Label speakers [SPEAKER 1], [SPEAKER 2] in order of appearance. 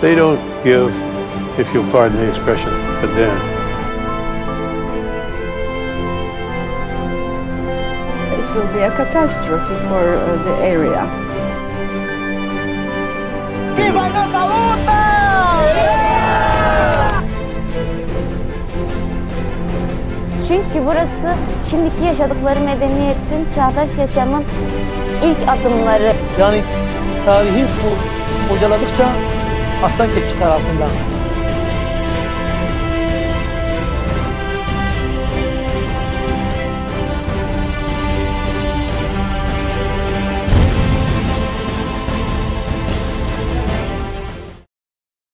[SPEAKER 1] They don't give, if you'll pardon the expression, a damn.
[SPEAKER 2] It will be a catastrophe for uh, the area.
[SPEAKER 3] ¡Viva nuestra luta!
[SPEAKER 4] Çünkü burası şimdiki yaşadıkları medeniyetin, çağdaş yaşamın ilk adımları.
[SPEAKER 5] Yani tarihi bu bocaladıkça aslan kef çıkar altından.